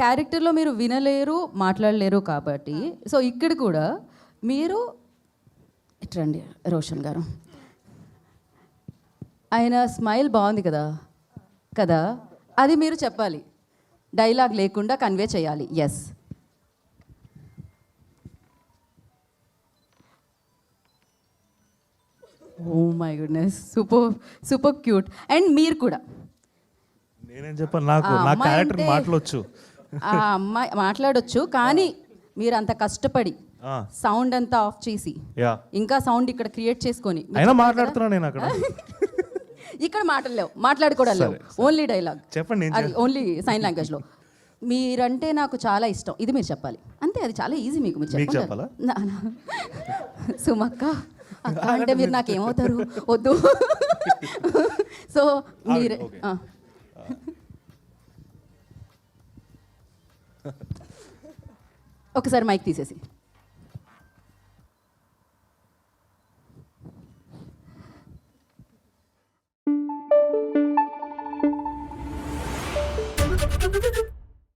క్యారెక్టర్లో మీరు వినలేరు మాట్లాడలేరు కాబట్టి. సో ఇక్కడ కూడా మీరు ఇట్రండి రోషన్ గారు. ఆయన స్మైల్ బాగుంది కదా? కదా? అది మీరు చెప్పాలి. డైలాగ్ లేకుండా కన్వే చేయాలి. Yes oh my goodness super super cute and మీరు కూడా. నేనేం చెప్పాను నాకు నా క్యారెక్టర్ అంటే- మాటలొచ్చు. ఆ అమ్మాయి మాట్లాడొచ్చు కానీ మీరు అంత కష్టపడి సౌండ్ అంతా ఆఫ్ చేసి ఇంకా సౌండ్ ఇక్కడ క్రియేట్ చేసుకొని అయినా చెప్పారు మాట్లాడుతున్నా నేను అక్కడ. కదా? ఇక్కడ మాటలు లేవు. మాట్లాడుకోవడం లేవు ఓన్లీ డైలాగ్ చెప్పండి అది ఓన్లీ సైన్ లాంగ్వేజ్లో మీరంటే నాకు చాలా ఇష్టం. ఇది మీరు చెప్పాలి. అంతే అది చాలా ఈజీ మీకు మీరు చెప్పాలా? నా- నా- సుమక్క అక్క అంటే మీరు నాకు ఏమవుతారు? వద్దు. సో మీరే ఒకసారి మైక్ తీసేసి